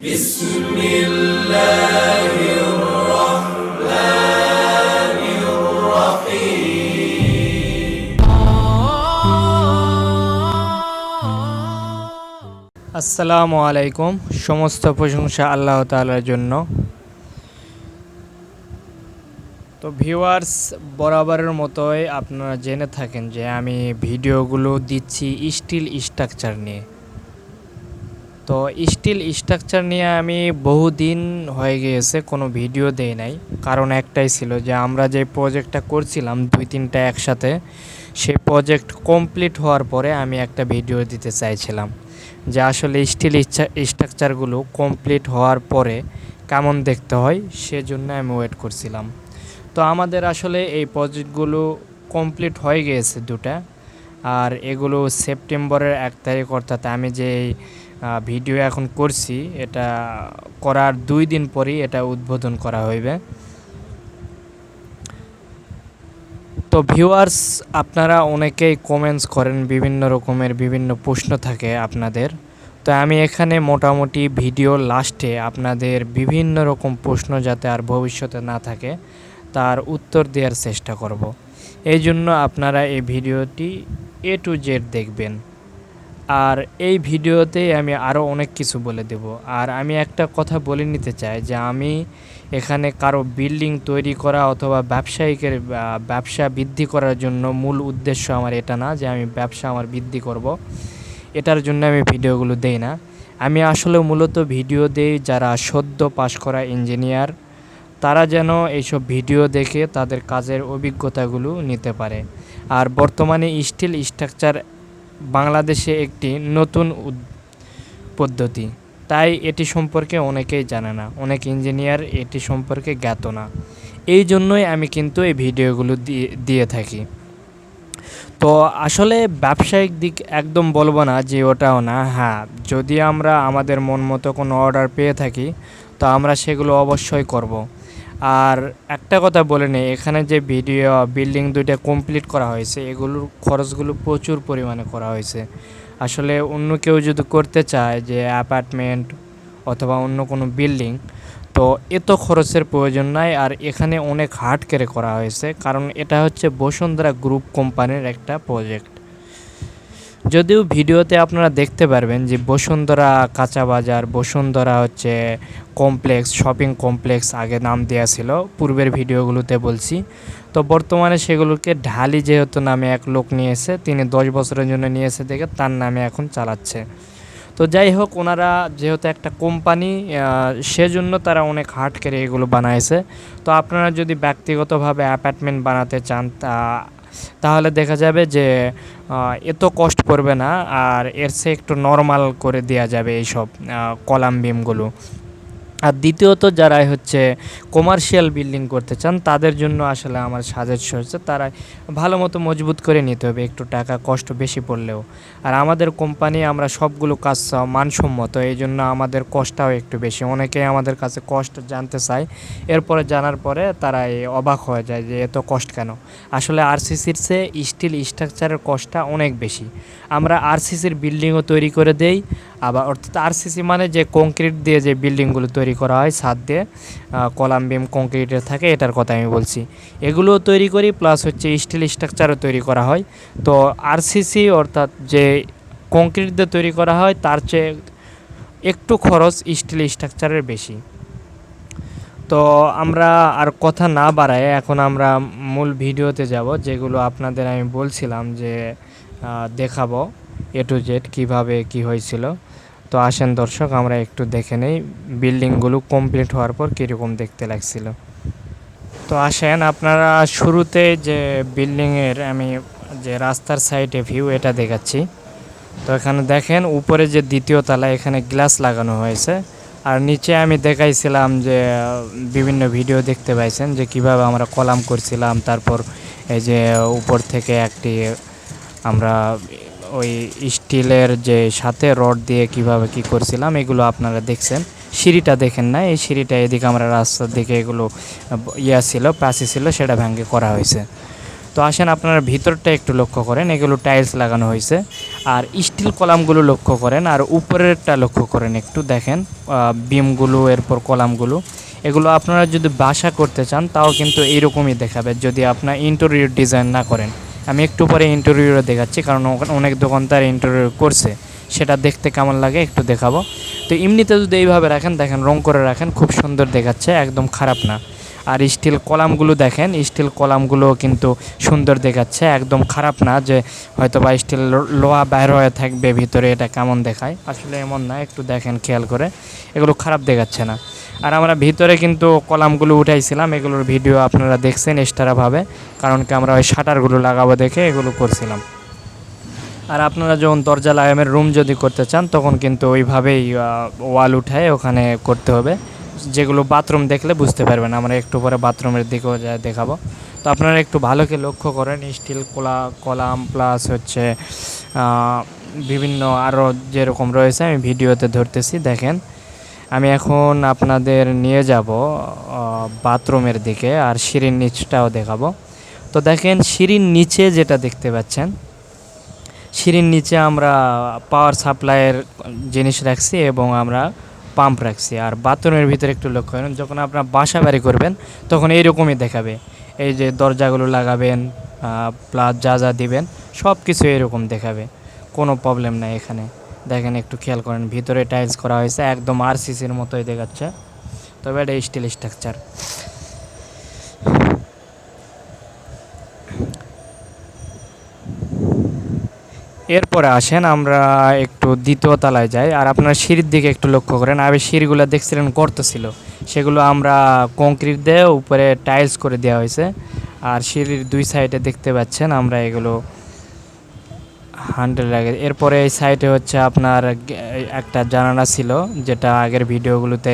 بسم الله الرحمن الرحيم আসসালামু আলাইকুম সমস্ত প্রশংসা আল্লাহ তাআলার জন্য তো ভিউয়ার্স বরাবরের মতোই আপনারা জেনে থাকেন যে আমি ভিডিওগুলো দিচ্ছি স্টিল স্ট্রাকচার নিয়ে তো স্টিল স্ট্রাকচার নিয়ে আমি বহুদিন হয়ে গিয়েছে, কোনো ভিডিও দেই নাই। কারণ একটাই ছিল যে, আমরা যে প্রজেক্টটা করছিলাম, দুই তিনটা একসাথে, সেই প্রজেক্ট কমপ্লিট হওয়ার পরে আমি একটা ভিডিও দিতে চাইছিলাম। যে আসলে স্টিল স্ট্রাকচারগুলো কমপ্লিট হওয়ার পরে কেমন দেখতে হয়, সেজন্য আমি ওয়েট করছিলাম। তো আমাদের আসলে এই প্রজেক্টগুলো কমপ্লিট হয়ে গিয়েছে দুটা। আর এগুলো সেপ্টেম্বরের এক তারিখ অর্থাৎ আমি যে ভিডিও এখন করছি। এটা করার দুই দিন পরেই এটা উদ্বোধন করা হইবে। তো ভিউয়ার্স আপনারা অনেকেই কমেন্টস করেন, বিভিন্ন রকমের বিভিন্ন প্রশ্ন থাকে আপনাদের। তো আমি এখানে মোটামুটি ভিডিও লাস্টে আপনাদের বিভিন্ন রকম প্রশ্ন যাতে আর ভবিষ্যতে না থাকে, তার উত্তর দেওয়ার চেষ্টা করব। এই জন্য আপনারা এই ভিডিওটি এ টু জেড দেখবেন। আর এই ভিডিওতেই আমি আরও অনেক কিছু বলে দেব। আর আমি একটা কথা বলে নিতে চাই যে আমি এখানে কারও বিল্ডিং তৈরি করা অথবা ব্যবসায়িকের ব্যবসা বৃদ্ধি করার জন্য মূল উদ্দেশ্য আমার এটা না যে আমি ব্যবসা আমার বৃদ্ধি করব। এটার জন্য আমি ভিডিওগুলো দেই না। আমি আসলে মূলত ভিডিও দেই যারা সদ্য পাশ করা ইঞ্জিনিয়ার, তারা যেন এইসব ভিডিও দেখে তাদের কাজের অভিজ্ঞতাগুলো নিতে পারে। আর বর্তমানে স্টিল স্ট্রাকচার বাংলাদেশে একটি নতুন পদ্ধতি। তাই এটি সম্পর্কে অনেকেই জানে না। অনেক ইঞ্জিনিয়ার এটি সম্পর্কে জ্ঞাত না। এই জন্যই আমি কিন্তু এই ভিডিওগুলো দিয়ে দিয়ে থাকি। তো আসলে ব্যবসায়িক দিক একদম বলব না যে ওটাও না। হ্যাঁ যদি আমরা আমাদের মন মতো কোনো অর্ডার পেয়ে থাকি, তো আমরা সেগুলো অবশ্যই করব। আর একটা কথা বলে নেই, এখানে যে ভিডিও বিল্ডিং দুইটা কমপ্লিট করা হয়েছে, এগুলোর খরচগুলো প্রচুর পরিমাণে করা হয়েছে। আসলে অন্য কেউ যদি করতে চায় যে অ্যাপার্টমেন্ট অথবা অন্য কোনো বিল্ডিং তো এত খরচের প্রয়োজন নাই। আর এখানে অনেক হার্ড কেড়ে করা হয়েছে, কারণ এটা হচ্ছে বসুন্ধরা গ্রুপ কোম্পানির একটা প্রজেক্ট যদিও ভিডিওতে আপনারা দেখতে পারবেন যে বসুন্ধরা কাঁচা বাজার, বসুন্ধরা হচ্ছে কমপ্লেক্স শপিং কমপ্লেক্স আগে নাম দেওয়া ছিল। পূর্বের ভিডিওগুলোতে বলছি। তো বর্তমানে সেগুলোকে ঢালি যেহেতু নামে এক লোক নিয়েছে, তিনি দশ বছরের জন্য নিয়েছে দেখে তার নামে এখন চালাচ্ছে। তো যাই হোক, ওনারা যেহেতু একটা কোম্পানি সেজন্য তারা অনেক হার্ড কেড়ে এগুলো বানাইছে। তো আপনারা যদি ব্যক্তিগতভাবে অ্যাপার্টমেন্ট বানাতে চান, তা তাহলে দেখা যাবে যে এত কষ্ট পড়বে না আর এর চেয়ে একটু নর্মাল করে দেওয়া যাবে এইসব কলাম বিমগুলো আর দ্বিতীয়ত যারা হচ্ছে কমার্শিয়াল বিল্ডিং করতে চান, তাদের জন্য আসলে আমার সাজেস্ট হচ্ছে তারা ভালো মতো মজবুত করে নিতে হবে, একটু টাকা কষ্ট বেশি পড়লেও। আর আমাদের কোম্পানি আমরা সবগুলো কাজ মানসম্মত এই জন্য আমাদের কষ্টটাও একটু বেশি। অনেকেই আমাদের কাছে কষ্ট জানতে চায়, এরপরে জানার পরে তারা অবাক হয়ে যায় যে এত কষ্ট কেন? আসলে আরসিসির চেয়ে স্টিল স্ট্রাকচারের কষ্টটা অনেক বেশি। আমরা আরসিসির বিল্ডিংও তৈরি করে দেই আবার অর্থাৎ আরসিসি মানে যে কংক্রিট দিয়ে যে বিল্ডিংগুলো তৈরি করা হয়, ছাদ দিয়ে কলাম, বিম কংক্রিটের থাকে, এটার কথা আমি বলছি। এগুলোও তৈরি করি প্লাস হচ্ছে স্টিল স্ট্রাকচারও তৈরি করা হয়। তো আরসিসি অর্থাৎ যে কংক্রিট দিয়ে তৈরি করা হয়, তার চেয়ে একটু খরচ স্টিল স্ট্রাকচারের বেশি। তো আমরা আর কথা না বাড়ায় এখন আমরা মূল ভিডিওতে যাব, যেগুলো আপনাদের আমি বলছিলাম যে দেখাবো এ টু জেড কীভাবে কি হয়েছিল। তো আসেন দর্শক, আমরা একটু দেখে নেই। বিল্ডিংগুলো কমপ্লিট হওয়ার পর কীরকম দেখতে লাগছিল। তো আসেন, আপনারা শুরুতে যে বিল্ডিংয়ের আমি যে রাস্তার সাইডে ভিউ এটা দেখাচ্ছি। তো এখানে দেখেন, উপরে যে দ্বিতীয় তলা, এখানে গ্লাস লাগানো হয়েছে। আর নিচে আমি দেখাইছিলাম যে, বিভিন্ন ভিডিও দেখতে পাইছেন যে কীভাবে আমরা কলাম করছিলাম, তারপর এই যে উপর থেকে একটি আমরা ওই স্টিলের যে সাথে রড দিয়ে কীভাবে কি করছিলাম, এগুলো আপনারা দেখছেন। সিঁড়িটা দেখেন না এই সিঁড়িটা এদিকে আমরা রাস্তার দিকে এগুলো, ইয়া ছিল প্যাসি ছিল, সেটা ভেঙে করা হয়েছে। তো আসেন আপনারা ভিতরটা একটু লক্ষ্য করেন, এগুলো টাইলস লাগানো হয়েছে। আর স্টিল কলামগুলো লক্ষ্য করেন, আর উপরেরটা লক্ষ্য করেন একটু দেখেন বিমগুলো, এরপর কলামগুলো। এগুলো আপনারা যদি বাসা করতে চান, তাও কিন্তু এইরকমই দেখাবে, যদি আপনার ইন্টেরিয়র ডিজাইন না করেন। আমি একটু পরে ইন্টেরিয়র দেখাচ্ছি, কারণ ওখানে অনেক দোকানদার ইন্টারভিউ করছে। সেটা দেখতে কেমন লাগে একটু দেখাবো। তো এমনিতে যদি এইভাবে রাখেন, দেখেন রং করে রাখেন, খুব সুন্দর দেখাচ্ছে, একদম খারাপ না। আর স্টিল কলামগুলো দেখেন স্টিল কলামগুলো কিন্তু সুন্দর দেখাচ্ছে, একদম খারাপ না যে হয়তো বা স্টিল লোহা বাইর হয়ে থাকবে, ভিতরে এটা কেমন দেখায়। আসলে এমন না, একটু দেখেন খেয়াল করে। এগুলো খারাপ দেখাচ্ছে না। আর আমরা ভিতরে কিন্তু কলামগুলো উঠাইছিলাম, এগুলোর ভিডিও আপনারা দেখছেন এক্সট্রাভাবে, কারণ কি আমরা ওই শাটারগুলো লাগাবো দেখে এগুলো করছিলাম। আর আপনারা যখন দরজা লাগামের রুম যদি করতে চান, তখন কিন্তু ওইভাবেই ওয়াল উঠায় ওখানে করতে হবে। যেগুলো বাথরুম দেখলে বুঝতে পারবেন, আমরা একটু পরে বাথরুমের দিকেও যা দেখাবো। তো আপনারা একটু ভালোকে লক্ষ্য করেন, স্টিল, কলা, কলাম, প্লাস হচ্ছে বিভিন্ন আরও যেরকম রয়েছে, আমি ভিডিওতে ধরতেছি, দেখেন। আমি এখন আপনাদের নিয়ে যাব বাথরুমের দিকে আর সিঁড়ির নিচটাও দেখাবো। তো দেখেন, সিঁড়ির নিচে যেটা দেখতে পাচ্ছেন, সিঁড়ির নিচে আমরা পাওয়ার সাপ্লাইয়ের জিনিস রাখছি এবং আমরা পাম্প রাখছি। আর বাথরুমের ভিতরে একটু লক্ষ্য করেন, যখন আপনার বাসা বাড়ি করবেন, তখন এইরকমই দেখাবে। এই যে দরজাগুলো লাগাবেন প্লাস যা যা দিবেন সব কিছু এরকম দেখাবে। কোনো প্রবলেম নাই এখানে। দেখেন একটু খেয়াল করেন, ভিতরে টাইলস করা হয়েছে, একদম আরসিসির মতোই দেখাচ্ছে। তবে এটা স্টিল স্ট্রাকচার এরপরে আসেন, আমরা একটু দ্বিতীয় তলায় যাই, আর আপনার সিঁড়ির দিকে একটু লক্ষ্য করেন, আগে সিঁড়িগুলো দেখছিলেন গর্ত ছিল। সেগুলো আমরা কংক্রিট দিয়ে উপরে টাইলস করে দেওয়া হয়েছে, আর সিঁড়ির দুই সাইডে দেখতে পাচ্ছেন, আমরা এগুলো হান্ড্রেড লাগে। এরপরে এই সাইডে হচ্ছে আপনার একটা জানালা ছিল, যেটা আগের ভিডিওগুলোতে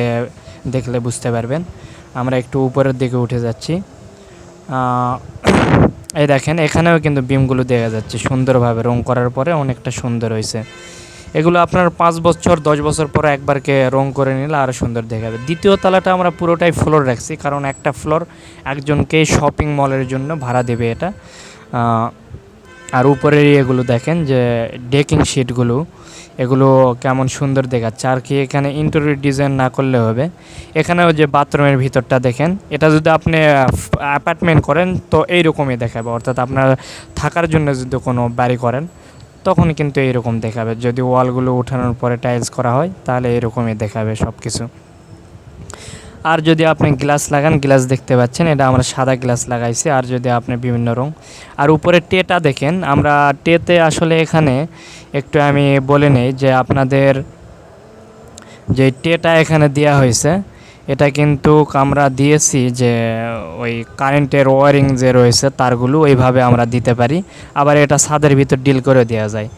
দেখলে বুঝতে পারবেন। আমরা একটু উপরের দিকে উঠে যাচ্ছি। এই দেখেন, এখানেও কিন্তু বিমগুলো দেখা যাচ্ছে সুন্দরভাবে রং করার পরে অনেকটা সুন্দর হয়েছে। এগুলো আপনার পাঁচ বছর, দশ বছর পরে একবারকে রং করে নিলে আরও সুন্দর দেখাবে। দ্বিতীয় তলাটা আমরা পুরোটাই ফ্লোর রাখছি, কারণ একটা ফ্লোর একজনকে শপিং মলের জন্য ভাড়া দেবে এটা। আর উপরের এগুলো দেখেন যে ডেকিং শিটগুলো, এগুলো কেমন সুন্দর দেখাচ্ছে। আর কি এখানে ইন্টেরিয়র ডিজাইন না করলে হবে। এখানেও যে বাথরুমের ভিতরটা দেখেন, এটা যদি আপনি অ্যাপার্টমেন্ট করেন, তো এইরকমই দেখাবে। অর্থাৎ আপনার থাকার জন্য যদি কোনো বাড়ি করেন, তখন কিন্তু এইরকম দেখাবে। যদি ওয়ালগুলো উঠানোর পরে টাইলস করা হয়, তাহলে এরকমই দেখাবে সব কিছু আর যদি আপনি গ্লাস লাগান, গ্লাস দেখতে পাচ্ছেন, এটা আমরা সাদা গ্লাস লাগাইছি, আর যদি আপনি বিভিন্ন রং। আর উপরে টেটা দেখেন, আমরা টেতে আসলে এখানে একটু আমি বলে নেই যে আপনাদের যে টেটা এখানে দেওয়া হয়েছে, এটা কিন্তু আমরা দিয়েছি যে ওই কারেন্টের ওয়ারিং যে রয়েছে, তারগুলো ওইভাবে আমরা দিতে পারি। আবার এটা ছাদের ভিতর ডিল করে দেওয়া যায়।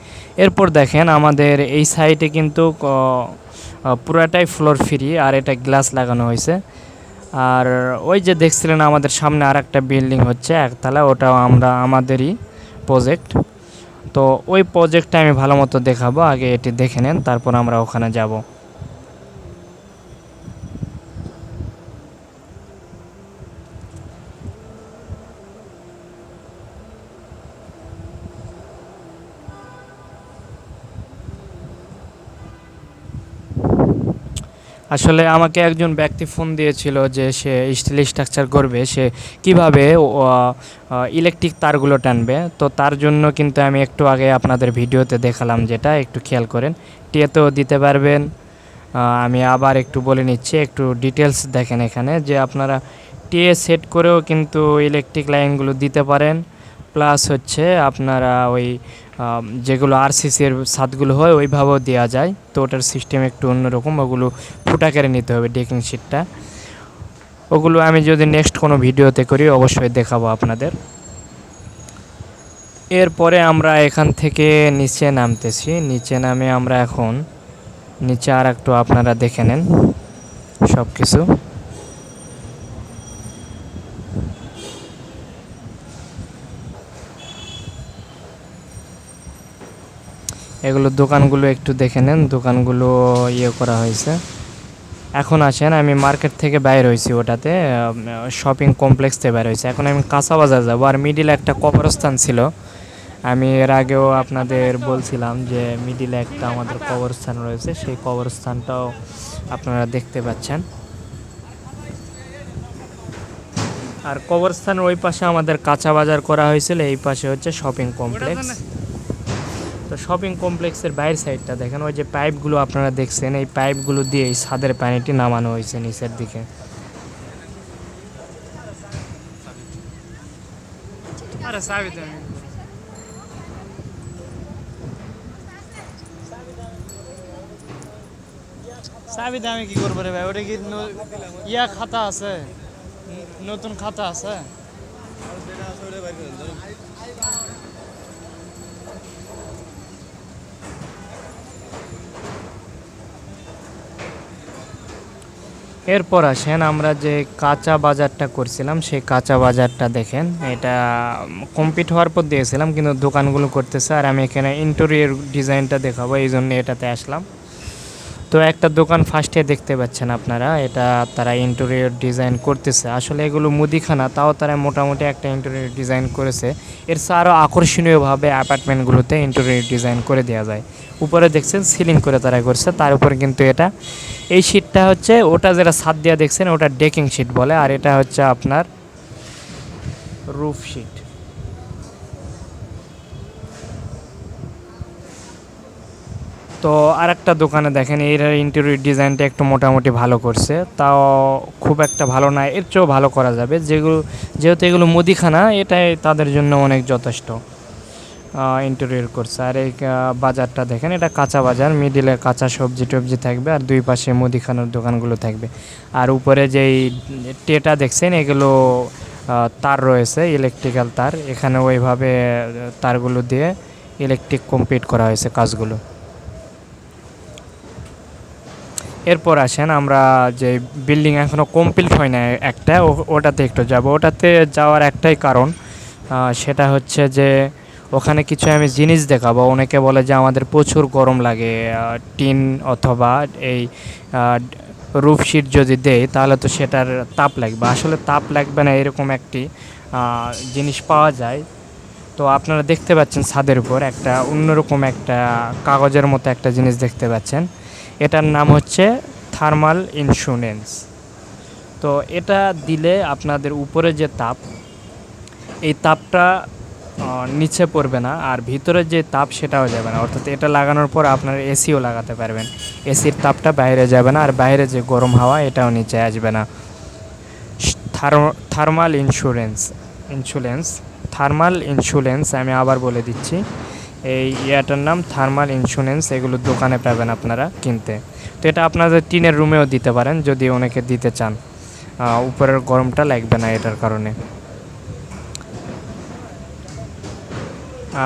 এরপর দেখেন আমাদের এই সাইডে কিন্তু পুরাটাই ফ্লোর ফ্রি আর এটা গ্লাস লাগানো হয়েছে। আর ওই যে দেখছিলেন আমাদের সামনে আর একটা বিল্ডিং হচ্ছে, একতলা, ওটাও আমরা, আমাদেরই প্রজেক্ট তো ওই প্রজেক্টটা আমি ভালো মতো দেখাবো, আগে এটি দেখে নেন, তারপর আমরা ওখানে যাব। আসলে আমাকে একজন ব্যক্তি ফোন দিয়েছিল যে সে স্টিল স্ট্রাকচার করবে, সে কীভাবে ইলেকট্রিক তারগুলো টানবে। তো তার জন্য কিন্তু আমি একটু আগে আপনাদের ভিডিওতে দেখালাম যেটা, একটু খেয়াল করেন। টিয়েতেও দিতে পারবেন। আমি আবার একটু বলে নিচ্ছি, একটু ডিটেলস দেখেন এখানে যে আপনারা টিএ সেট করেও কিন্তু ইলেকট্রিক লাইনগুলো দিতে পারেন। প্লাস হচ্ছে আপনারা ওই যেগুলো আর আরসিসির ছাদগুলো হয়, ওইভাবেও দেওয়া যায়। তো ওটার সিস্টেম একটু অন্যরকম, ওগুলো ফুটা করে নিতে হবে ডেকিং শিটটা ওগুলো আমি যদি নেক্সট কোনো ভিডিওতে করি, অবশ্যই দেখাবো আপনাদের। এরপরে আমরা এখান থেকে নিচে নামতেছি। নিচে নামে আমরা এখন, নিচে আর একটু আপনারা দেখে নেন সব কিছু এগুলো দোকানগুলো একটু দেখে নেন, দোকানগুলো ইয়ে করা হয়েছে। এখন আসেন, আমি মার্কেট থেকে বাইর হয়েছি ওটাতে শপিং কমপ্লেক্স থেকে বাইর হয়েছি। এখন আমি কাঁচা বাজার যাব, আর মিডিলে একটা কবরস্থান ছিল। আমি এর আগেও আপনাদের বলছিলাম যে মিডিলে একটা আমাদের কবরস্থান রয়েছে, সেই কবরস্থানটাও আপনারা দেখতে পাচ্ছেন। আর কবরস্থানের ওই পাশে আমাদের কাঁচা বাজার করা হয়েছিল, এই পাশে হচ্ছে শপিং কমপ্লেক্স। তো শপিং কমপ্লেক্সের বাইরের সাইডটা দেখেন, ওই যে পাইপগুলো আপনারা দেখছেন, এই পাইপগুলো দিয়ে এই ছাদের পানিটি নামানো হয়েছে নিচের দিকে। আমি। কি করব রে ভাই? ওটা কি ইয়া খাতা আছে? নতুন খাতা আছে? এরপর আসেন আমরা যে কাঁচা বাজারটা করছিলাম, সেই কাঁচা বাজারটা দেখেন। এটা কমপ্লিট হওয়ার পর দিয়েছিলাম, কিন্তু দোকানগুলো করতেছে, আর আমি এখানে ইন্টেরিয়র ডিজাইনটা দেখাবো, এই জন্য এটাতে আসলাম। তো একটা দোকান ফার্স্টে দেখতে পাচ্ছেন আপনারা, এটা তারা ইন্টেরিয়র ডিজাইন করতেছে। আসলে এগুলো মুদিখানা, তাও তারা মোটামুটি একটা ইন্টেরিয়র ডিজাইন করেছে। এর আরও আকর্ষণীয়ভাবে অ্যাপার্টমেন্টগুলোতে ইন্টেরিয়র ডিজাইন করে দেওয়া যায়। উপরে দেখছেন সিলিং করে তারা করছে, তার উপরে কিন্তু এটা। এই শীটটা হচ্ছে, ওটা যেটা ছাদ দেওয়া দেখছেন, ওটা ডেকিং শীট বলে, আর এটা হচ্ছে আপনার রুফ শীট তো আরেকটা দোকানে দেখেন, এর ইন্টেরিয়র ডিজাইনটা একটু মোটামুটি ভালো করছে। তাও খুব একটা ভালো না, এর চেয়েও ভালো করা যাবে। যেগুলো, যেহেতু এগুলো মুদিখানা, এটাই তাদের জন্য অনেক যথেষ্ট ইন্টেরিয়র করছে। আর এই বাজারটা দেখেন, এটা কাঁচা বাজার মিডিলে কাঁচা সবজি টবজি থাকবে, আর দুই পাশে মুদিখানার দোকানগুলো থাকবে। আর উপরে যেই টেটা দেখছেন, এগুলো তার রয়েছে ইলেকট্রিক্যাল তার। এখানে ওইভাবে তারগুলো দিয়ে ইলেকট্রিক কমপ্লিট করা হয়েছে কাজগুলো। এরপর আসেন আমরা যে বিল্ডিং এখনও কমপ্লিট হয় না একটা ওটাতে একটু যাব। ওটাতে যাওয়ার একটাই কারণ সেটা হচ্ছে যে ওখানে কিছু আমি জিনিস দেখাবো। অনেকে বলে যে আমাদের প্রচুর গরম লাগে টিন অথবা এই রুফ শিট যদি দেয় তাহলে তো সেটার তাপ লাগবে। আসলে তাপ লাগবে না এরকম একটি জিনিস পাওয়া যায়। তো আপনারা দেখতে পাচ্ছেন ছাদের উপর একটা অন্যরকম একটা কাগজের মতো একটা জিনিস দেখতে পাচ্ছেন। এটার নাম হচ্ছে থার্মাল ইন্স্যুরেন্স তো এটা দিলে আপনাদের উপরে যে তাপ, এই তাপটা নিচে পড়বে না আর ভিতরে যে তাপ সেটাও যাবে না। অর্থাৎ এটা লাগানোর পর আপনার এসিও লাগাতে পারবেন। এসির তাপটা বাইরে যাবে না আর বাইরে যে গরম হাওয়া, এটাও নিচে আসবে না। Thermal insurance insurance thermal insurance আমি আবার বলে দিচ্ছি। এই ইয়াটার নাম থার্মাল ইন্স্যুরেন্স, এগুলো দোকানে পাবেন আপনারা কিনতে। তো এটা আপনাদের টিনের রুমেও দিতে পারেন, যদি অনেকে দিতে চান। উপরের গরমটা লাগবে না এটার কারণে।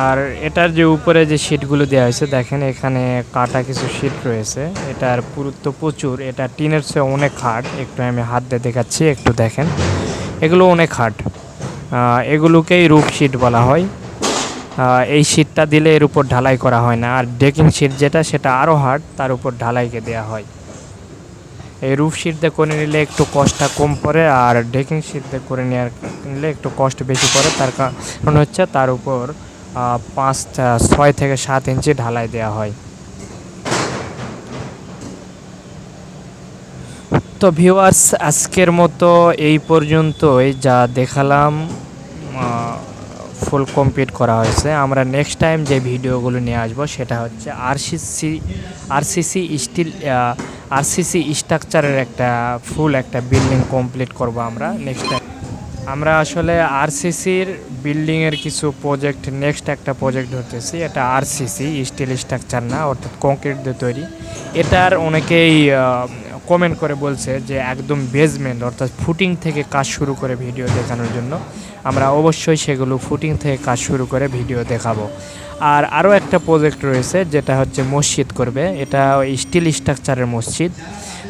আর এটার যে উপরে যে শিটগুলো দেওয়া হয়েছে, দেখেন এখানে কাটা কিছু শিট রয়েছে। এটার পুরুত্ব প্রচুর, এটা টিনের চেয়ে অনেক হার্ড। একটু আমি হাত দিয়ে দেখাচ্ছি, একটু দেখেন। এগুলো অনেক হার্ড। এগুলোকেই রূপ শিট বলা হয়। এই শিটটা দিলে এর উপর ঢালাই করা হয় না। আর ডেকিং শিট যেটা, সেটা আরও হার্ড তার উপর ঢালাইকে দেওয়া হয়। এই রুফ শিট দিয়ে করে নিলে একটু কষ্টটা কম পড়ে, আর ডেকিং শিট দিয়ে করে নেওয়ার নিলে একটু কষ্ট বেশি পড়ে। তার কারণ হচ্ছে তার উপর পাঁচ ছয় থেকে সাত ইঞ্চি ঢালাই দেওয়া হয়। তো ভিউয়ার্স আজকের মতো এই পর্যন্তই। যা দেখালাম ফুল কমপ্লিট করা হয়েছে। আমরা নেক্সট টাইম যে ভিডিওগুলো নিয়ে আসব, সেটা হচ্ছে আরসিসি আরসিসি স্টিল আরসিসি স্ট্রাকচারের একটা ফুল একটা বিল্ডিং কমপ্লিট করব আমরা নেক্সট টাইম আমরা আসলে আরসিসির বিল্ডিংয়ের কিছু প্রজেক্ট নেক্সট একটা প্রজেক্ট ধরতেছি। এটা আরসিসি স্টিল স্ট্রাকচার না, অর্থাৎ কংক্রিট দিয়ে তৈরি। এটার অনেকেই কমেন্ট করে বলছে যে একদম বেসমেন্ট অর্থাৎ ফুটিং থেকে কাজ শুরু করে ভিডিও দেখানোর জন্য। আমরা অবশ্যই সেগুলো ফুটিং থেকে কাজ শুরু করে ভিডিও দেখাবো। আর আরও একটা প্রজেক্ট রয়েছে, যেটা হচ্ছে মসজিদ করবে। এটা স্টিল স্ট্রাকচারের মসজিদ।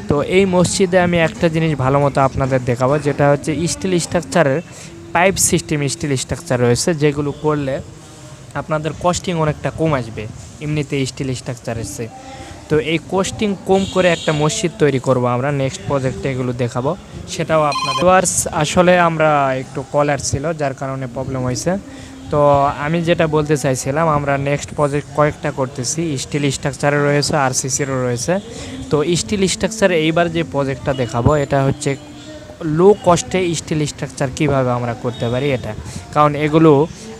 তো এই মসজিদে আমি একটা জিনিস ভালো মতো আপনাদের দেখাবো, যেটা হচ্ছে স্টিল স্ট্রাকচারের পাইপ সিস্টেম স্টিল স্ট্রাকচার রয়েছে, যেগুলো করলে আপনাদের কস্টিং অনেকটা কম আসবে এমনিতে স্টিল স্ট্রাকচার এসছে তো এই কোস্টিং কম করে একটা মসজিদ তৈরি করব আমরা নেক্সট প্রজেক্টে এগুলো দেখাবো। সেটাও আপনাদের আসলে আমরা একটু কলার ছিল, যার কারণে প্রবলেম হয়েছে। তো আমি যেটা বলতে চাইছিলাম, আমরা নেক্সট প্রজেক্ট কয়েকটা করতেছি। স্টিল স্ট্রাকচারে রয়েছে, আর সিসিরও রয়েছে। তো স্টিল স্ট্রাকচার এইবার যে প্রজেক্টটা দেখাবো, এটা হচ্ছে লো কস্টে স্টিল স্ট্রাকচার কীভাবে আমরা করতে পারি এটা? কারণ এগুলো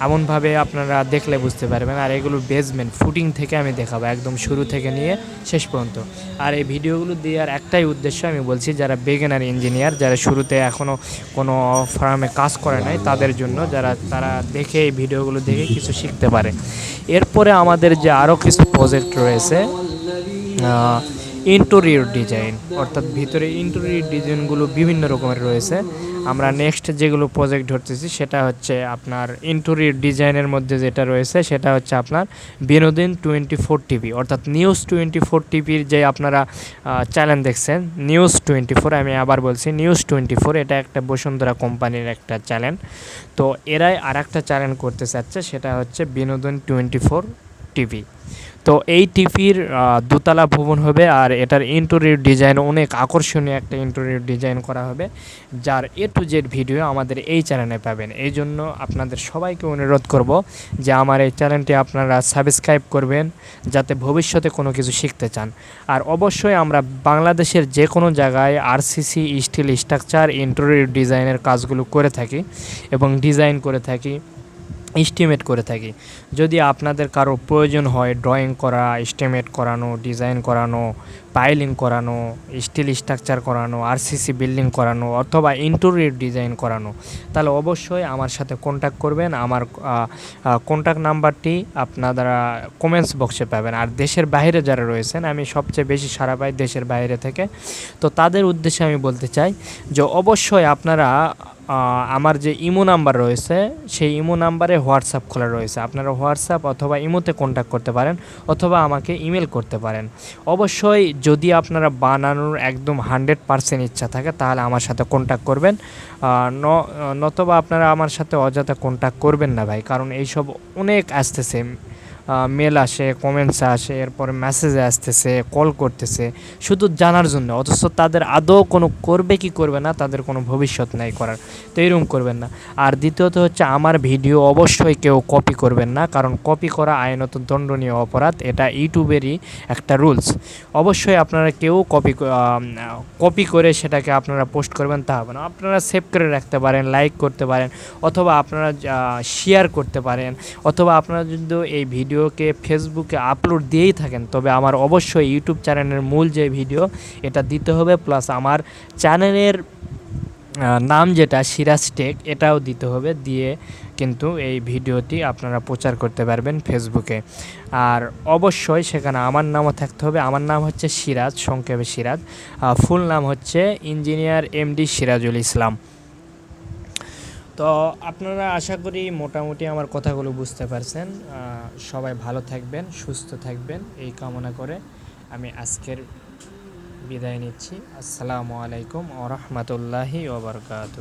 এমনভাবে আপনারা দেখলে বুঝতে পারবেন, আর এগুলো বেসমেন্ট ফুটিং থেকে আমি দেখাবো, একদম শুরু থেকে নিয়ে শেষ পর্যন্ত। আর এই ভিডিওগুলো দেওয়ার একটাই উদ্দেশ্য আমি বলছি, যারা বেগেনার ইঞ্জিনিয়ার যারা শুরুতে এখনও কোনো ফার্মে কাজ করে নাই, তাদের জন্য যারা, তারা দেখে এই ভিডিওগুলো দেখে কিছু শিখতে পারে। এরপরে আমাদের যে আরও কিছু প্রজেক্ট রয়েছে ইন্টেরিয়র ডিজাইন, অর্থাৎ ভিতরে ইন্টেরিয়র ডিজাইনগুলো বিভিন্ন রকমের রয়েছে। আমরা নেক্সট যেগুলো প্রজেক্ট ধরতেছি, সেটা হচ্ছে আপনার ইন্টেরিয়র ডিজাইনের মধ্যে যেটা রয়েছে, সেটা হচ্ছে আপনার বিনোদিন টোয়েন্টি ফোর টিভি অর্থাৎ নিউজ টোয়েন্টি ফোর টিভির যে আপনারা চ্যানেল দেখছেন নিউজ টোয়েন্টি ফোর আমি আবার বলছি নিউজ টোয়েন্টি ফোর এটা একটা বসুন্ধরা কোম্পানির একটা চ্যানেল তো এরাই আর একটা চ্যানেল করতে চাচ্ছে, সেটা হচ্ছে বিনোদন টোয়েন্টি ফোর টিভি। তো এই টিভির দোতলা ভবন হবে আর এটার ইন্টেরিয়র ডিজাইন অনেক আকর্ষণীয় একটা ইন্টেরিয়র ডিজাইন করা হবে, যার এ টু জেড ভিডিও আমাদের এই চ্যানেলে পাবেন। এই জন্য আপনাদের সবাইকে অনুরোধ করব যে আমার এই চ্যানেলটি আপনারা সাবস্ক্রাইব করবেন, যাতে ভবিষ্যতে কোনো কিছু শিখতে চান। আর অবশ্যই আমরা বাংলাদেশের যে কোনো জায়গায় আরসিসি স্টিল স্ট্রাকচার ইন্টেরিয়র ডিজাইনের কাজগুলো করে থাকি এবং ডিজাইন করে থাকি। এস্টিমেট করে থাকি। যদি আপনাদের কারও প্রয়োজন হয় ড্রয়িং করা এস্টিমেট করানো ডিজাইন করানো পাইলিং করানো স্টিল স্ট্রাকচার করানো আরসিসি বিল্ডিং করানো, অথবা ইন্টেরিয়র ডিজাইন করানো, তাহলে অবশ্যই আমার সাথে কন্ট্যাক্ট করবেন। আমার কন্ট্যাক্ট নাম্বারটি আপনারা কমেন্টস বক্সে পাবেন। আর দেশের বাইরে যারা রয়েছেন, আমি সবচেয়ে বেশি সারা পাই দেশের বাইরে থেকে। তো তাদের উদ্দেশ্যে আমি বলতে চাই যে অবশ্যই আপনারা আমার যে ইমো নাম্বার রয়েছে, সেই ইমো নাম্বারে হোয়াটসঅ্যাপ খোলা রয়েছে। আপনারা হোয়াটসঅ্যাপ অথবা ইমোতে কন্ট্যাক্ট করতে পারেন অথবা আমাকে ইমেল করতে পারেন। অবশ্যই যদি আপনারা বানানোর একদম হান্ড্রেড পারসেন্ট ইচ্ছা থাকে, তাহলে আমার সাথে কন্ট্যাক্ট করবেন। নতবা আপনারা আমার সাথে অযথা কন্ট্যাক্ট করবেন না ভাই, কারণ এইসব অনেক আসতেছে। মেল আসে কমেন্টস আসে, এরপর মেসেজে আসতেছে কল করতেছে, শুধু জানার জন্য, অথচ তাদের আদৌ কোনো করবে কি করবে না, তাদের কোনো ভবিষ্যৎ নাই করার। তো এরকম করবেন না। আর দ্বিতীয়ত হচ্ছে, আমার ভিডিও অবশ্যই কেউ কপি করবেন না, কারণ কপি করা আইনত দণ্ডনীয় অপরাধ, এটা ইউটিউবেরই একটা রুলস অবশ্যই আপনারা কেউ কপি কপি করে সেটাকে আপনারা পোস্ট করবেন, তা হবে না। আপনারা সেভ করে রাখতে পারেন লাইক করতে পারেন, অথবা আপনারা শেয়ার করতে পারেন, অথবা আপনারা যদি এই ভিডিওকে ফেসবুকে আপলোড দিয়েই থাকেন, তবে আমার অবশ্যই ইউটিউব চ্যানেলের মূল যে ভিডিও, এটা দিতে হবে, প্লাস আমার চ্যানেলের নাম যেটা সিরাজ টেক, এটাও দিতে হবে, দিয়ে কিন্তু এই ভিডিওটি আপনারা প্রচার করতে পারবেন ফেসবুকে। আর অবশ্যই সেখানে আমার নামও থাকতে হবে, আমার নাম হচ্ছে সিরাজ, সংক্ষেপে সিরাজ ফুল নাম হচ্ছে ইঞ্জিনিয়ার এমডি সিরাজুল ইসলাম। তো আপনারা আশা করি মোটামুটি আমার কথাগুলো বুঝতে পারছেন আহ, সবাই ভালো থাকবেন সুস্থ থাকবেন এই কামনা করে আমি আজকের বিদায় নিচ্ছি আসসালামু আলাইকুম ও রহমতুল্লাহি ওবরকাত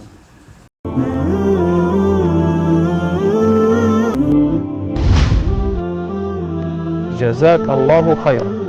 جزاك الله خيرا